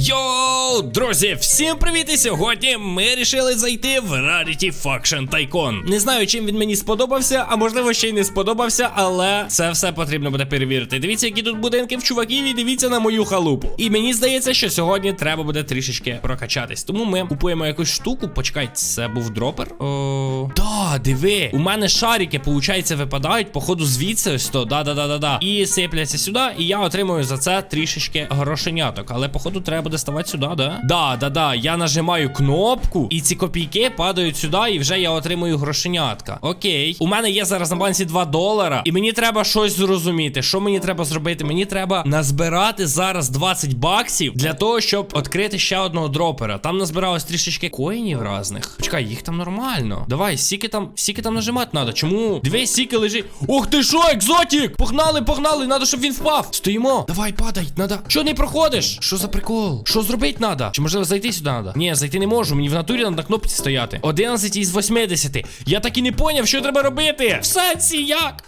Yo! Йоу, друзі, всім привіт! І сьогодні ми рішили зайти в Rarity Faction Tycoon. Не знаю, чим він мені сподобався, а можливо ще й не сподобався, але це все потрібно буде перевірити. Дивіться, які тут будинки в чуваків, і дивіться на мою халупу. І мені здається, що сьогодні треба буде трішечки прокачатись. Тому ми купуємо якусь штуку. Почекайте, це був дропер. О, да, диви. У мене шарики, получається, випадають, походу, звідси ось то. Да-да-да-да-да. І сипляться сюди, і я отримую за це трішечки грошеняток. Але, походу, треба буде ставати сюди, да? Да, да, да. Я нажимаю кнопку, і ці копійки падають сюди, і вже я отримую грошенятка. Окей. У мене є зараз на балансі 2 долара, і мені треба щось зрозуміти. Що мені треба зробити? Мені треба назбирати зараз 20 баксів для того, щоб відкрити ще одного дропера. Там назбиралось трішечки коїнів різних. Чекай, їх там нормально. Давай, сіки там, сіки там нажимати треба. Чому? Дві сіки лежить. Ух ти що, екзотік! Погнали, погнали, надо, щоб він впав. Стоїмо. Давай, падай, надо. Що не проходиш? Що за прикол? Що зробити надо? Чи можливо зайти сюди надо? Ні, зайти не можу. Мені в натурі треба на кнопці стояти. 11 із 80. Я так і не поняв, що треба робити. В сенсі як?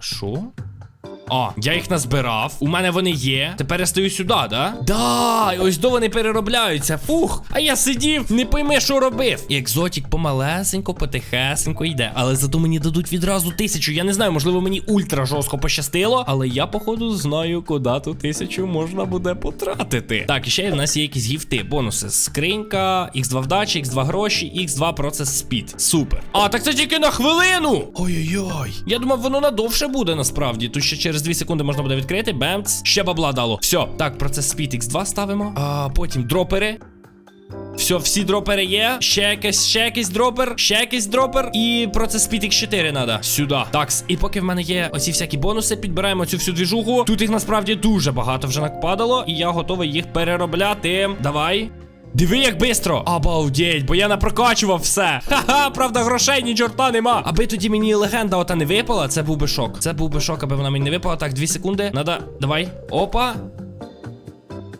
Що? А, я їх назбирав. У мене вони є. Тепер я стою сюди, да? Да, ось до вони переробляються. Фух. А я сидів, не пойми, що робив. І екзотік помалесенько, потихесенько йде. Але зато мені дадуть відразу тисячу. Я не знаю, можливо, мені ультра жорстко пощастило. Але я, походу, знаю, куди ту тисячу можна буде потратити. Так, і ще в нас є якісь гіфти, бонуси. Скринька, X2 вдачі, X2 гроші, X2 процес спід. Супер. А, так це тільки на хвилину. Ой-ой-ой. Я думав, воно надовше буде насправді. Тут ще через 2 секунди можна буде відкрити. Бемц. Ще бабла дало. Все, так, процес спід X2 ставимо. А потім дропери. Все, всі дропери є. Ще якийсь, ще якийсь дропер, ще якийсь дропер. І процес спід X4 надо. Сюди. Такс. І поки в мене є оці всякі бонуси, підбираємо цю всю двіжуху. Тут їх насправді дуже багато вже нападало, і я готовий їх переробляти. Давай. Диви, як бистро! Обалдеть, бо я напрокачував все. Ха-ха, правда, грошей ні чорта нема. Аби тоді мені легенда ота не випала, це був би шок. Це був би шок, аби вона мені не випала. Так, дві секунди. Надо. Давай. Опа.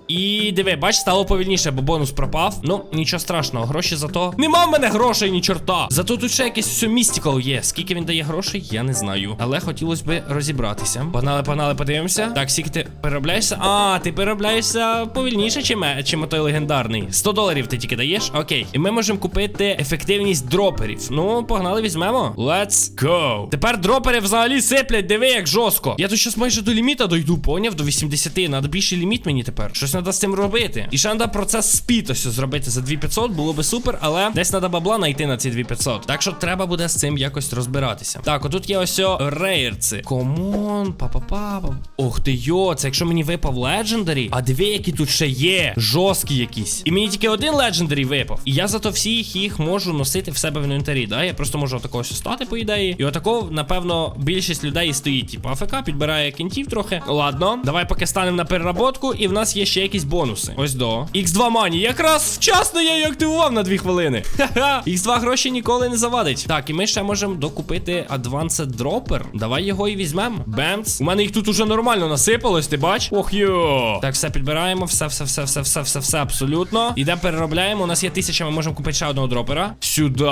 І диви, бач, стало повільніше, бо бонус пропав. Ну, нічого страшного, гроші зато. Нема в мене грошей, ні чорта. Зато тут ще якийсь все містикал є. Скільки він дає грошей, я не знаю. Але хотілося би розібратися. Погнали, погнали, подивимося. Так, скільки ти переробляєшся? А, ти переробляєшся повільніше, чим, чим той легендарний. 100 доларів ти тільки даєш? Окей. І ми можемо купити ефективність дроперів. Ну, погнали, візьмемо. Let's go. Тепер дропери взагалі сиплять, диви, як жорстко. Я тут щас майже до ліміта дойду, поняв? До 80. Надо більший ліміт мені тепер. Щось треба з цим робити. І ще треба процес спід зробити за 2500, було би супер, але десь треба бабла знайти на ці 2500. Так що треба буде з цим якось розбиратися. Так, отут є ось рейерці. Комон, па-па-па. Ох ти йо, це якщо мені випав легендарі. А диви, які тут ще є. Жорсткі якісь. І мені тільки один легендарі випав. І я зато всіх їх можу носити в себе в інвентарі. Да? Я просто можу отакого стати, по ідеї. І отакого, напевно, більшість людей стоїть. Типу, АФК підбирає кінтів трохи. Ладно, давай поки станемо на переработку, і в нас є ще якісь бонуси. Ось до. X2 мані. Якраз вчасно я її активував на 2 хвилини. Ха-ха. X2 гроші ніколи не завадить. Так, і ми ще можемо докупити Advanced Dropper. Давай його і візьмемо. Бемц. У мене їх тут уже нормально насипалось, ти бач? Ох йо. Так, все підбираємо, все, все, все, все, все, все, все, абсолютно. Ідемо переробляємо. У нас є тисяча, ми можемо купити ще одного дропера. Сюди.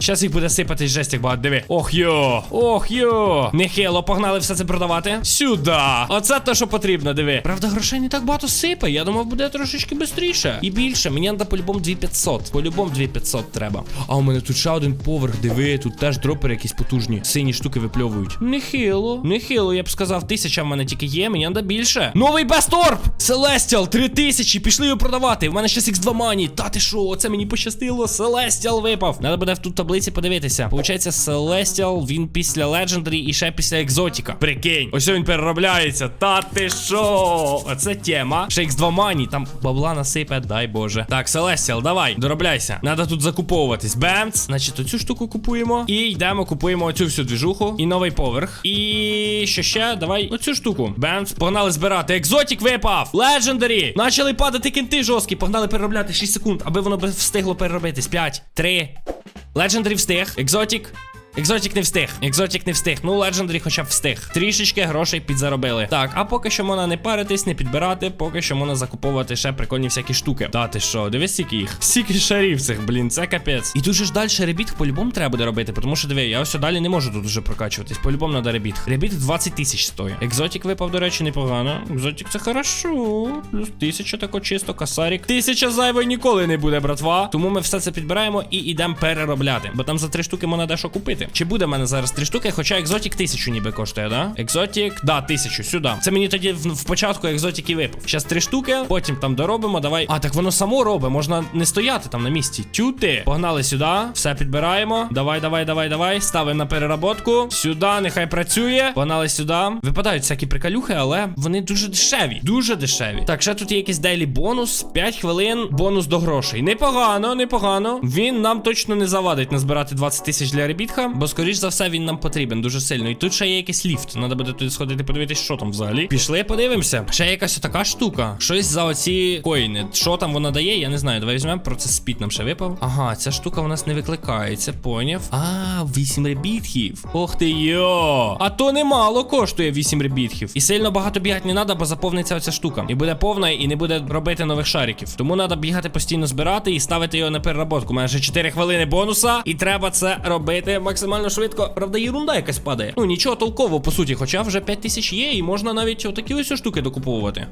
Зараз їх буде сипати жесть, як багато. Диви. Ох йо. Ох йо. Нехило, погнали все це продавати. Сюди. Оце те, що потрібно, диви. Правда, грошей не так багато сипе. Я думав, буде трошечки швидше. І більше. Мені треба по-любому 2500. По-любому 2500 треба. А у мене тут ще один поверх, диви. Тут теж дропери якісь потужні. Сині штуки випльовують. Нехило. Нехило, я б сказав, тисяча в мене тільки є, мені треба більше. Новий Orb! Celestial, 3000. Пішли його продавати. В мене ще X2 мані. Та ти що, оце мені пощастило. Celestial випав. Треба буде в тут таблиці подивитися. Получається, Celestial, він після Legendary і ще після екзотіка. Прикинь. Ось він переробляється. Та ти що? Оце тема. Ще X2 мані. Там бабла насипе, дай Боже. Так, Celestial, давай, доробляйся. Надо тут закуповуватись. Бемц. Значить, оцю штуку купуємо. І йдемо, купуємо оцю всю двіжуху. І новий поверх. І що ще? Давай оцю штуку. Бемц. Погнали збирати. Екзотік випав. Легендарі. Начали падати кінти жорсткі. Погнали переробляти 6 секунд, аби воно встигло переробитись. 5, 3. Легендарі встиг. Екзотік. Екзотік не встиг. Екзотік не встиг. Ну, Legendary хоча б встиг. Трішечки грошей підзаробили. Так, а поки що можна не паритись, не підбирати, поки що можна закуповувати ще прикольні всякі штуки. Та ти що, дивись, скільки їх. Скільки шарів цих, блін, це капець. І тут же ж далі ребіт по-любому треба буде робити, тому що диви, я ось далі не можу тут уже прокачуватись. По-любому треба ребіт. Ребіт 20 тисяч стоїть. Екзотік випав, до речі, непогано. Екзотік це хорошо. Плюс тисяча тако чисто, касарік. Тисяча зайвої ніколи не буде, братва. Тому ми все це підбираємо і йдемо переробляти. Бо там за три штуки можна дещо купити. Чи буде в мене зараз три штуки? Хоча екзотік тисячу ніби коштує, да? Екзотік, да, тисячу, сюди. Це мені тоді в, в початку екзотік і випав. Зараз три штуки, потім там доробимо. Давай. А, так воно само робить. Можна не стояти там на місці. Тюти. Погнали сюди. Все підбираємо. Давай, давай, давай, давай. Ставимо на переработку. Сюди, нехай працює. Погнали сюди. Випадають всякі приколюхи, але вони дуже дешеві. Дуже дешеві. Так, ще тут є якийсь дейлі бонус. 5 хвилин бонус до грошей. Непогано, непогано. Він нам точно не завадить назбирати 20 тисяч для ребітха, бо скоріш за все він нам потрібен дуже сильно. І тут ще є якийсь ліфт. Треба буде туди сходити, подивитись, що там взагалі. Пішли, подивимося. Ще якась така штука. Щось за оці коїни. Що там вона дає, я не знаю. Давай візьмемо. Процес спід нам ще випав. Ага, ця штука у нас не викликається, поняв. А, 8 ребітків. Ох ти йо. А то немало коштує 8 ребітків. І сильно багато бігати не треба, бо заповниться оця штука. І буде повна, і не буде робити нових шариків. Тому треба бігати постійно збирати і ставити його на переработку. Ще 4 хвилини бонуса, і треба це робити максимально швидко. Правда, єрунда якась падає. Ну нічого толкового, по суті, хоча вже 5 тисяч є, і можна навіть отакі ось штуки докуповувати.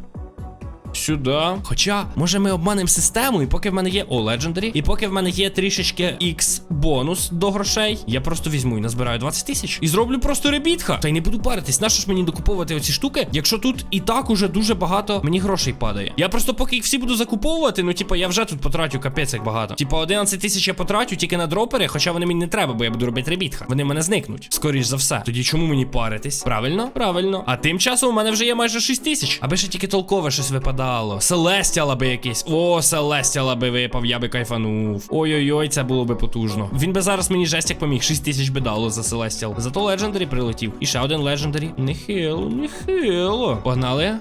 Сюди. Хоча, може, ми обманемо систему, і поки в мене є О, Legendary, і поки в мене є трішечки X бонус до грошей, я просто візьму і назбираю 20 тисяч. І зроблю просто ребітха. Та й не буду паритись. Нащо ж мені докуповувати оці штуки, якщо тут і так уже дуже багато мені грошей падає. Я просто поки їх всі буду закуповувати, ну типа я вже тут потратю капець як багато. Типа 11 тисяч я потрачу тільки на дропери, хоча вони мені не треба, бо я буду робити ребітха. Вони в мене зникнуть. Скоріш за все. Тоді чому мені паритись? Правильно? Правильно. А тим часом у мене вже є майже 6 тисяч. Аби ще тільки толкове щось випадало. Селестіала би якийсь. О, Селестіала би випав, я би кайфанув. Ой-ой-ой, це було би потужно. Він би зараз мені жестяк поміг. 6 тисяч би дало за Селестіал. Зато Легендарі прилетів. І ще один Легендарі. Нехило, нехило. Погнали.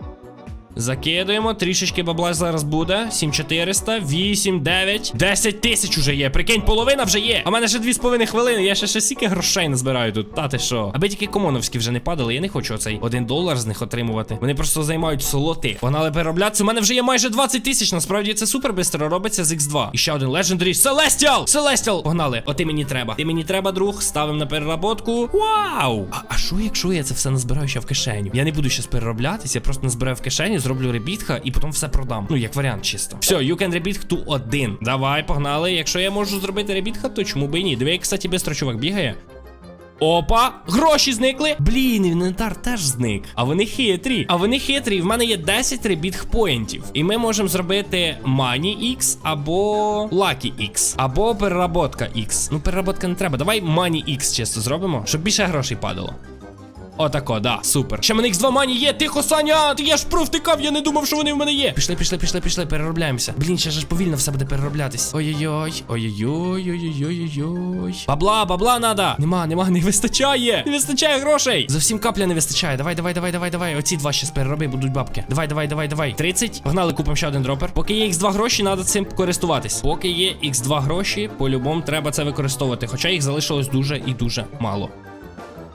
Закидуємо, трішечки бабла зараз буде. 7400, 8, 9, 10 тисяч уже є. Прикинь, половина вже є. А мене ще 2,5 хвилини. Я ще ще стільки грошей назбираю тут. Та ти що? Аби тільки комоновські вже не падали. Я не хочу оцей один долар з них отримувати. Вони просто займають солоти. Погнали перероблятися. У мене вже є майже 20 тисяч. Насправді це супер бистро робиться з X2. І ще один Legendary. Celestial! Celestial! Погнали. О, ти мені треба. Ти мені треба, друг. Ставимо на переработку. Вау! А, що, якщо я це все назбираю ще в кишеню? Я не буду щас перероблятися, я просто назбираю в кишеню, зроблю ребітха і потім все продам. Ну, як варіант, чисто. Все, you can ребітх to один. Давай, погнали. Якщо я можу зробити ребітха, то чому би і ні? Диви, як, кстати, бистро чувак бігає. Опа, гроші зникли. Блін, інвентар теж зник. А вони хитрі. А вони хитрі. В мене є 10 ребітх поінтів. І ми можемо зробити Money X або Lucky X, або переработка X. Ну, переработка не треба. Давай Money X чисто зробимо, щоб більше грошей падало. Отако, да, супер. Ще в мене X2 мані є. Тихо, Саня! Ти я ж провтикав, я не думав, що вони в мене є. Пішли, пішли, пішли, пішли, переробляємося. Блін, ще ж повільно все буде перероблятись. Ой-ой-ой, ой-ой-ой, ой-ой-ой-ой-ой. Бабла, бабла надо. Нема, нема, не вистачає. Не вистачає грошей. Зовсім капля не вистачає. Давай, давай, давай, давай, давай. Оці два щас перероби, будуть бабки. Давай, давай, давай, давай. 30. Погнали, купимо ще один дропер. Поки є X2 гроші, треба цим користуватись. Поки є X2 гроші, по-любому треба це використовувати. Хоча їх залишилось дуже і дуже мало.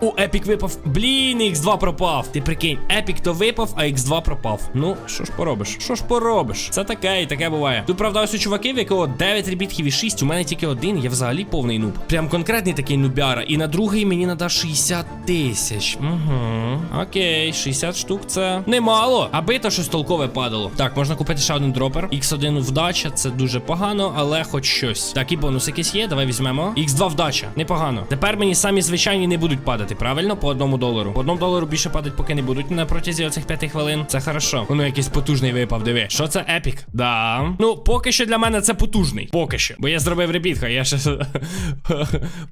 О, Епік випав. Блін, X2 пропав. Ти прикинь, Епік то випав, а X2 пропав. Ну, що ж поробиш? Що ж поробиш? Це таке і таке буває. Тут, правда, ось у в якого 9 ребітків і 6, у мене тільки один, я взагалі повний нуб. Прям конкретний такий нубяра. І на другий мені треба 60 тисяч. Угу. Окей, 60 штук це немало. Аби то щось толкове падало. Так, можна купити ще один дропер. X1 вдача, це дуже погано, але хоч щось. Так, і бонус якийсь є. Давай візьмемо. X2 вдача. Непогано. Тепер мені самі звичайні не будуть падати правильно? По одному долару. По одному долару більше падать, поки не будуть на протязі оцих п'яти хвилин. Це хорошо. Воно якийсь потужний випав, диви. Що це епік? Да. Ну, поки що для мене це потужний. Поки що. Бо я зробив ребітха, я ще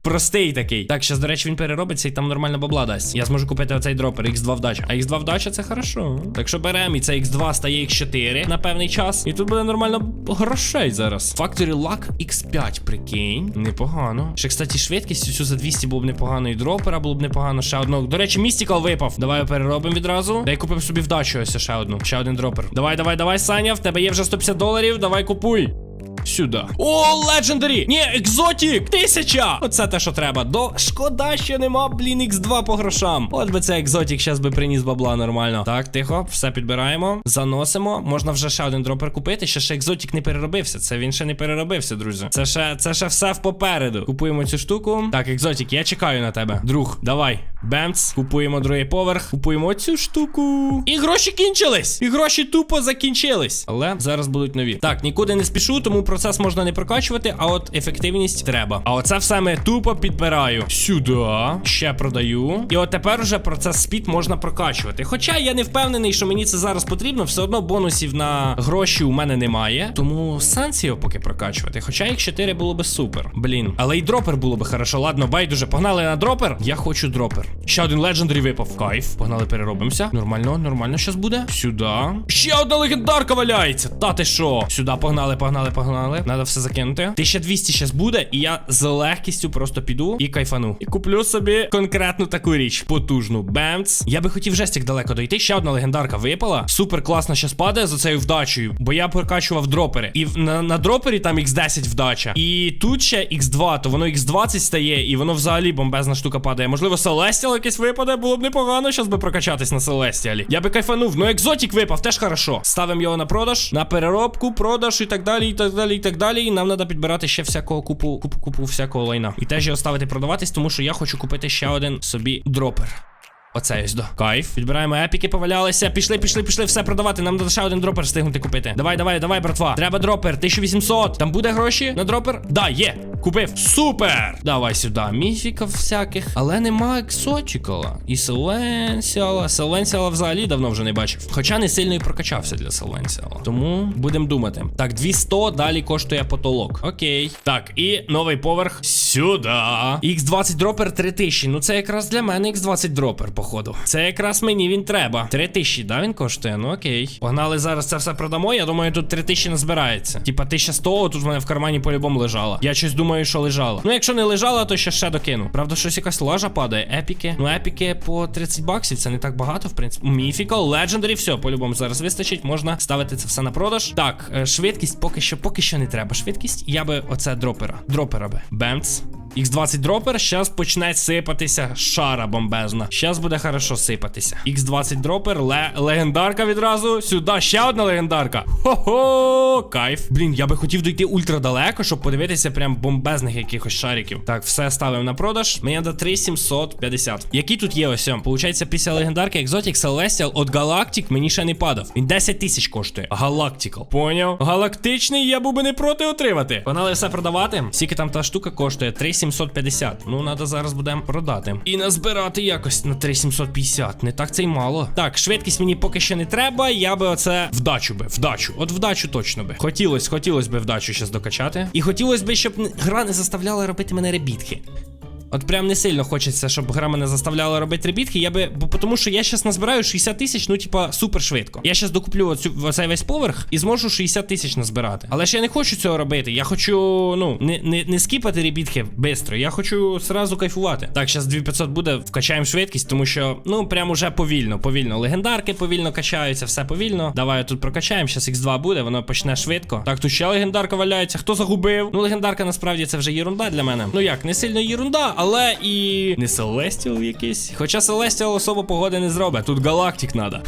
простий такий. Так, зараз, до речі, він переробиться і там нормально бабла дасть. Я зможу купити оцей дропер X2 вдача. А X2 вдача це хорошо. Так що беремо, і це X2 стає X4 на певний час. І тут буде нормально грошей зараз. Factory Luck X5, прикинь. Непогано. Ще, кстати, швидкість цю за 200 було б непогано, і дропера було б непогано. Ще одну. До речі, містікал випав. Давай переробимо відразу. Дай купимо собі вдачу ось ще одну. Ще один дропер. Давай, давай, давай, Саня. В тебе є вже 150 доларів. Давай купуй. Сюди. О, легендарі! Ні, екзотік! Тисяча! Оце те, що треба. До шкода, що нема, блін, X2 по грошам. От би це екзотік щас би приніс бабла нормально. Так, тихо, все підбираємо, заносимо. Можна вже ще один дропер купити. Ще ще екзотік не переробився. Це він ще не переробився, друзі. Це ще це ще все в попереду. Купуємо цю штуку. Так, екзотік, я чекаю на тебе. Друг, давай. Бемц, купуємо другий поверх, купуємо цю штуку. І гроші кінчились. І гроші тупо закінчились. Але зараз будуть нові. Так, нікуди не спішу, тому процес можна не прокачувати, а от ефективність треба. А оце все ми тупо підбираю. Сюди. Ще продаю. І от тепер уже процес спід можна прокачувати. Хоча я не впевнений, що мені це зараз потрібно, все одно бонусів на гроші у мене немає. Тому сенс його поки прокачувати. Хоча їх 4 було би супер. Блін. Але і дропер було би хорошо. Ладно, байдуже. Погнали на дропер. Я хочу дропер. Ще один легендарі випав. Кайф. Погнали, переробимося. Нормально, нормально щас буде. Сюди. Ще одна легендарка валяється. Та ти що? Сюди погнали, погнали, погнали. Надо все закинути. 1200 щас буде, і я з легкістю просто піду і кайфану. І куплю собі конкретну таку річ. Потужну. Бемц. Я би хотів жестик далеко дойти. Ще одна легендарка випала. Супер класно щас падає за цією вдачею, бо я прокачував дропери. І на, на дропері там X10 вдача. І тут ще X2, то воно X20 стає, і воно взагалі бомбезна штука падає. Можливо, Celestial якийсь випаде, було б непогано щас би прокачатись на Celestial. Я би кайфанув. Ну, екзотік випав, теж хорошо. Ставимо його на продаж, на переробку, продаж і так далі, і так далі, і так далі. І нам треба підбирати ще всякого купу, купу, купу всякого лайна. І теж його ставити продаватись, тому що я хочу купити ще один собі дропер. Оце ось до. Кайф. Підбираємо епіки, повалялися. Пішли, пішли, пішли, все продавати. Нам треба ще один дропер встигнути купити. Давай, давай, давай, братва. Треба дропер. 1800. Там буде гроші на дропер? Да, є. Купив. Супер! Давай сюди. Міфіків всяких. Але нема ексотікала. І Селенсіала. Селенсіала взагалі давно вже не бачив. Хоча не сильно і прокачався для Селенсіала. Тому будемо думати. Так, 200 далі коштує потолок. Окей. Так, і новий поверх. Сюди. X20 дропер 3000. Ну це якраз для мене X20 дропер, походу. Це якраз мені він треба. 3000, да, він коштує? Ну окей. Погнали зараз це все продамо. Я думаю, тут 3000 назбирається. Типа 1100 тут в мене в кармані по-любому лежала. Я щось думаю, що лежала. Ну, якщо не лежала, то ще ще докину. Правда, щось якась лажа падає. Епіки. Ну, епіки по 30 баксів. Це не так багато, в принципі. Міфікал, легендарі, все, по-любому зараз вистачить. Можна ставити це все на продаж. Так, е, швидкість поки що, поки що не треба. Швидкість. Я би оце дропера. Дропера би. Бемц. Thanks. X20 дропер, щас почне сипатися шара бомбезна. Щас буде хорошо сипатися. X20 дропер, ле легендарка відразу. Сюди ще одна легендарка. Хо-хо, кайф. Блін, я би хотів дойти ультра далеко, щоб подивитися прям бомбезних якихось шариків. Так, все ставимо на продаж. Мені до 3750. Які тут є ось? Получається, після легендарки Exotic Celestial от Galactic мені ще не падав. Він 10 тисяч коштує. Galactical. Поняв? Галактичний я був би не проти отримати. Погнали все продавати. Скільки там та штука коштує? 3750. Ну, треба зараз будемо продати. І назбирати якось на 3750. Не так це й мало. Так, швидкість мені поки що не треба. Я би оце вдачу би. Вдачу. От вдачу точно би. Хотілось, хотілось би вдачу щас докачати. І хотілося би, щоб гра не заставляла робити мене ребітки. От прям не сильно хочеться, щоб гра мене заставляла робити ребітки. Я би. Бо тому що я зараз назбираю 60 тисяч, ну типа супер швидко. Я зараз докуплю оцю оцей весь поверх і зможу 60 тисяч назбирати. Але ж я не хочу цього робити. Я хочу, ну, не, не, не скіпати ребітки швидко. Я хочу сразу кайфувати. Так, зараз 2500 буде, вкачаємо швидкість, тому що, ну, прям уже повільно, повільно. Легендарки повільно качаються, все повільно. Давай тут прокачаємо. Зараз X2 буде, воно почне швидко. Так, тут ще легендарка валяється. Хто загубив? Ну, легендарка насправді це вже єрунда для мене. Ну як, не сильно єрунда, але і не Селестіал якийсь. Хоча Селестіал особо погоди не зробить. Тут галактик надо.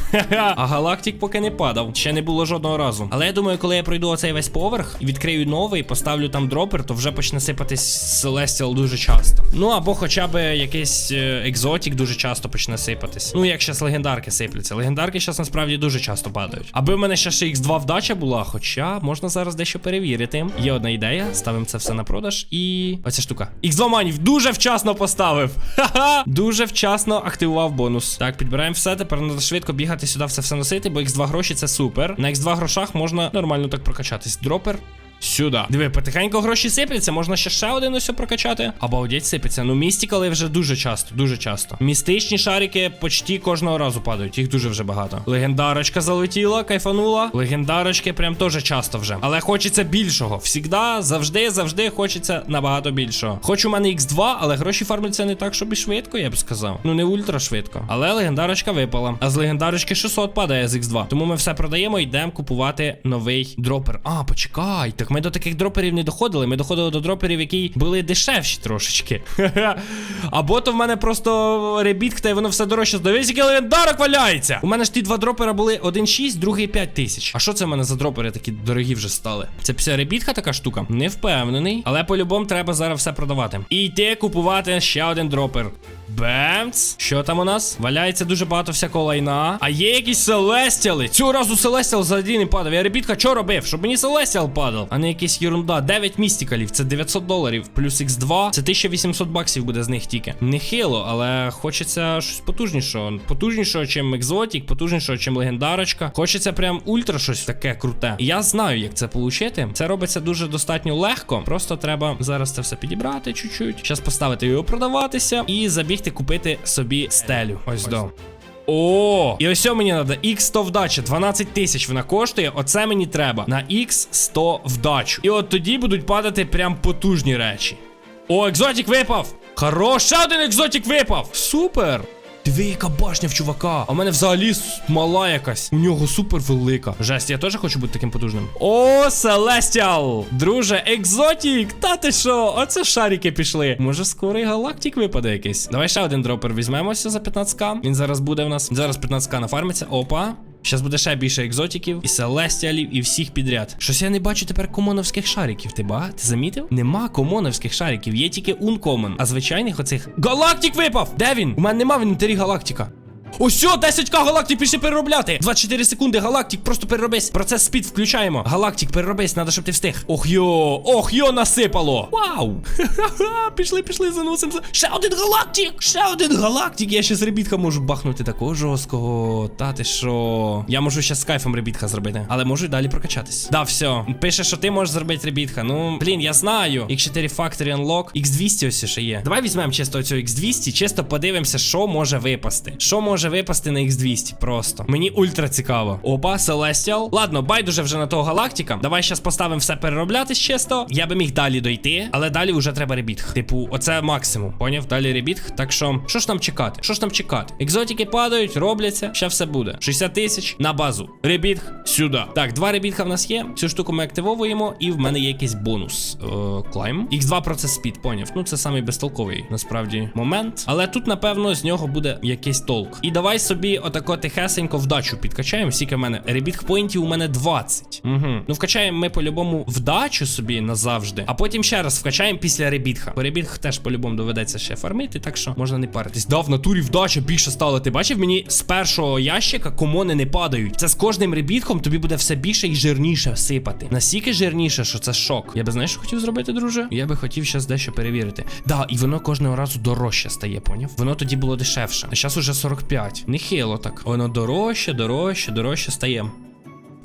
А галактик поки не падав. Ще не було жодного разу. Але я думаю, коли я пройду оцей весь поверх і відкрию новий, поставлю там дропер, то вже почне сипатись Селестіал дуже часто. Ну або хоча б якийсь е, екзотік дуже часто почне сипатись. Ну, як зараз легендарки сипляться. Легендарки зараз насправді дуже часто падають. Аби в мене ще ще X2 вдача була, хоча можна зараз дещо перевірити. Є одна ідея, ставимо це все на продаж. І оця штука. X2 манів дуже вчасно поставив. Ха-ха! Дуже вчасно активував бонус. Так, підбираємо все. Тепер треба швидко бігати сюди, все все носити, бо X2 гроші це супер. На X2 грошах можна нормально так прокачатись. Дропер. Сюди. Диви, потихеньку гроші сипляться, можна ще ще один ось прокачати. Обалдеть сипеться. Ну, містікали вже дуже часто, дуже часто. Містичні шарики почти кожного разу падають, їх дуже вже багато. Легендарочка залетіла, кайфанула. Легендарочки прям теж часто вже. Але хочеться більшого. Всігда, завжди, завжди хочеться набагато більшого. Хоч у мене X2, але гроші фармляться не так, щоб і швидко, я б сказав. Ну не ультра швидко. Але легендарочка випала. А з легендарочки 600 падає з X2. Тому ми все продаємо йдемо купувати новий дропер. А, почекайте, Так ми до таких дроперів не доходили. Ми доходили до дроперів, які були дешевші трошечки. Або то в мене просто ребітка, і воно все дорожче. Дивись, який легендарок валяється. У мене ж ті два дропера були 1,6, другий 5 тисяч. А що це в мене за дропери такі дорогі вже стали? Це вся ребітка така штука? Не впевнений. Але по-любому треба зараз все продавати. І йти купувати ще один дропер. Бемц. Що там у нас? Валяється дуже багато всякого лайна. А є якісь селестіали. Цього разу селестіал взагалі не падав. Я ребітка, що робив? Щоб мені селестіал падав, не якась ерунда. 9 містикалів, це 900 доларів. Плюс X2, це 1800 баксів буде з них тільки. Нехило, але хочеться щось потужнішого. Потужнішого, чим екзотік, потужнішого, чим легендарочка. Хочеться прям ультра щось таке круте. І я знаю, як це отримати. Це робиться дуже достатньо легко. Просто треба зараз це все підібрати чуть-чуть. Зараз поставити його продаватися і забігти купити собі стелю. Ось до. О, і ось мені треба X100 вдача, 12 тисяч вона коштує. Оце мені треба на X100 вдачу. І от тоді будуть падати прям потужні речі. О, екзотік випав! Хорош, ще один екзотік випав! Супер! Диви, яка башня в чувака. А в мене взагалі мала якась. У нього супер велика. Жесть, я теж хочу бути таким потужним. О, Селестіал! Друже, екзотік! Та ти що? Оце шарики пішли. Може, скоро і галактик випаде якийсь. Давай ще один дропер візьмемося за 15к. Він зараз буде в нас. Зараз 15к нафармиться. Опа. Щас буде ще більше екзотиків, і селестіалів, і всіх підряд. Щось я не бачу тепер комоновських шариків. Ти ба? Ти замітив? Нема комоновських шариків, є тільки ункомон. А звичайних оцих. Галактик випав! Де він? У мене нема в інвентарі галактика. Ось, 10к галактик пішли переробляти. 24 секунди, галактик, просто переробись. Процес спід включаємо. Галактик, переробись, надо, щоб ти встиг. Ох йо, ох йо, насипало. Вау! Ха-ха-ха, пішли, пішли, заносимо. Ще один галактик! Ще один галактик. Я ще з ребітка можу бахнути такого жорсткого. Та ти що? Я можу ще з кайфом ребітка зробити, але можу й далі прокачатись. Да, все. Пише, що ти можеш зробити ребітка. Ну, блін, я знаю. X4 Factory Unlock. X200 ось ще є. Давай візьмемо чисто цього X200, чисто подивимося, що може випасти. Що може випасти на X200 просто. Мені ультра цікаво. Опа, Celestial. Ладно, байдуже вже на того галактика. Давай зараз поставимо все перероблятись чисто. Я би міг далі дойти, але далі вже треба ребітх. Типу, оце максимум. Поняв? Далі ребітх. Так що, що ж нам чекати? Що ж нам чекати? Екзотики падають, робляться. Ще все буде. 60 тисяч на базу. Ребітх сюди. Так, два ребітха в нас є. Цю штуку ми активовуємо, і в мене є якийсь бонус. Е, клайм. X2 процес спід, поняв. Ну, це самий безтолковий насправді момент. Але тут, напевно, з нього буде якийсь толк. І давай собі отако тихесенько вдачу підкачаємо. Скільки в мене? Ребітх поінтів у мене 20. Угу. Ну, вкачаємо ми по-любому вдачу собі назавжди, а потім ще раз вкачаємо після ребітха. Бо ребітх теж по-любому доведеться ще фармити, так що можна не паритись. Да, в натурі вдача більше стала. Ти бачив, мені з першого ящика комони не падають. Це з кожним ребітком тобі буде все більше і жирніше сипати. Настільки жирніше, що це шок. Я би знаєш, що хотів зробити, друже? Я би хотів зараз дещо перевірити. Да, і воно кожного разу дорожче стає, поняв? Воно тоді було дешевше. А зараз уже 45. Нехило так. Воно дорожче, дорожче, дорожче стає.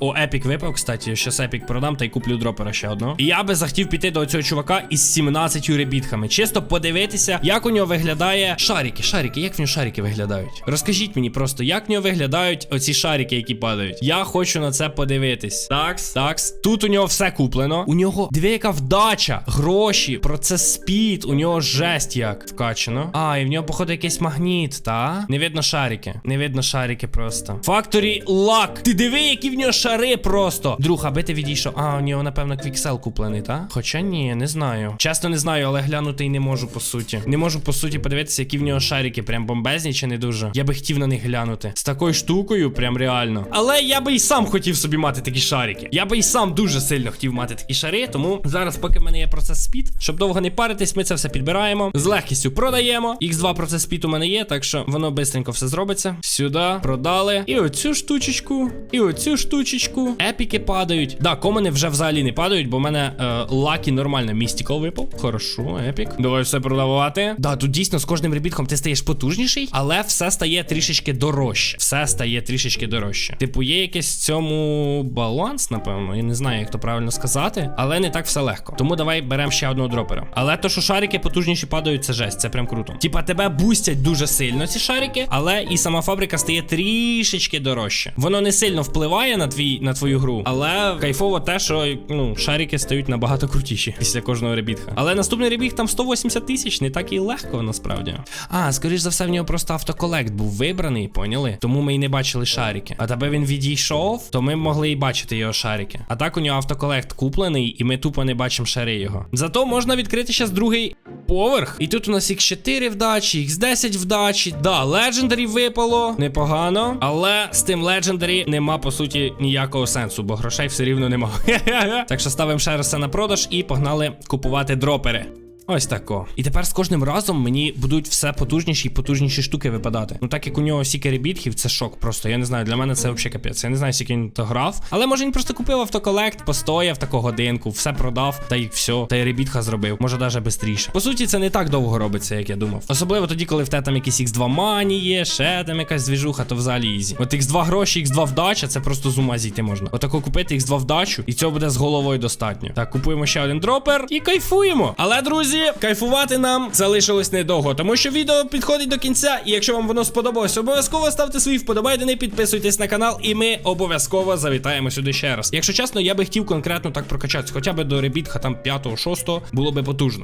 О, епік випав, кстати. Щас епік продам та й куплю дропера ще одного. І я би захотів піти до цього чувака із 17 ребітками. Чисто подивитися, як у нього виглядає шарики. Шарики, як в нього шарики виглядають? Розкажіть мені просто, як в нього виглядають оці шарики, які падають. Я хочу на це подивитись. Такс, такс. Тут у нього все куплено. У нього диви, яка вдача, гроші, процес спід. У нього жесть як вкачано. А, і в нього, походу, якийсь магніт, та? Не видно шарики. Не видно шарики просто. Factory Lock. Ти диви, які в нього шари просто. Друг, аби ти відійшов. А, у нього, напевно, квіксел куплений, та? Хоча ні, не знаю. Чесно не знаю, але глянути й не можу по суті. Не можу по суті подивитися, які в нього шарики, прям бомбезні чи не дуже. Я би хотів на них глянути. З такою штукою, прям реально. Але я би й сам хотів собі мати такі шарики. Я би й сам дуже сильно хотів мати такі шари. Тому зараз, поки в мене є процес спід, щоб довго не паритись, ми це все підбираємо. З легкістю продаємо. X2 процес спід у мене є, так що воно бистренько все зробиться. Сюди продали. І оцю штучечку, і оцю штучечку. Епіки падають. Да, комени вже взагалі не падають, бо в мене е, лакі нормально. Містікал випав. Хорошо, епік. Давай все продавати. Да, тут дійсно з кожним ребітком ти стаєш потужніший, але все стає трішечки дорожче. Все стає трішечки дорожче. Типу, є якийсь в цьому баланс, напевно. Я не знаю, як то правильно сказати, але не так все легко. Тому давай беремо ще одного дропера. Але то, що шарики потужніші падають, це жесть, це прям круто. Типа тебе бустять дуже сильно ці шарики, але і сама фабрика стає трішечки дорожче. Воно не сильно впливає на твій твій на твою гру. Але кайфово те, що ну шарики стають набагато крутіші після кожного ребітха. Але наступний ребіг там 180 тисяч, не так і легко насправді. А, скоріш за все, в нього просто автоколект був вибраний, поняли? Тому ми й не бачили шарики. А тебе він відійшов, то ми могли і бачити його шарики. А так у нього автоколект куплений, і ми тупо не бачимо шари його. Зато можна відкрити ще другий поверх. І тут у нас X4 вдачі, X10 вдачі. Да, Legendary випало. Непогано. Але з тим Legendary нема по суті ніякого сенсу, бо грошей все рівно немає. так що ставимо це на продаж і погнали купувати дропери. Ось тако. І тепер з кожним разом мені будуть все потужніші і потужніші штуки випадати. Ну так як у нього стільки ребітків, це шок просто. Я не знаю, для мене це взагалі капець. Я не знаю, скільки він то грав. Але може він просто купив автоколект, постояв таку годинку, все продав, та й все, та й ребітха зробив. Може навіть швидше. По суті, це не так довго робиться, як я думав. Особливо тоді, коли в тебе там якісь X2 мані є, ще там якась двіжуха, то взагалі ізі. От X2 гроші, X2 вдача, це просто з ума зійти можна. Отако купити X2 вдачу, і цього буде з головою достатньо. Так, купуємо ще один дропер і кайфуємо. Але, друзі, кайфувати нам залишилось недовго, тому що відео підходить до кінця. І якщо вам воно сподобалось, обов'язково ставте свої вподобайдени, підписуйтесь на канал, і ми обов'язково завітаємо сюди ще раз. Якщо чесно, я би хотів конкретно так прокачатися, хоча б до ребітха там 5-6 було би потужно.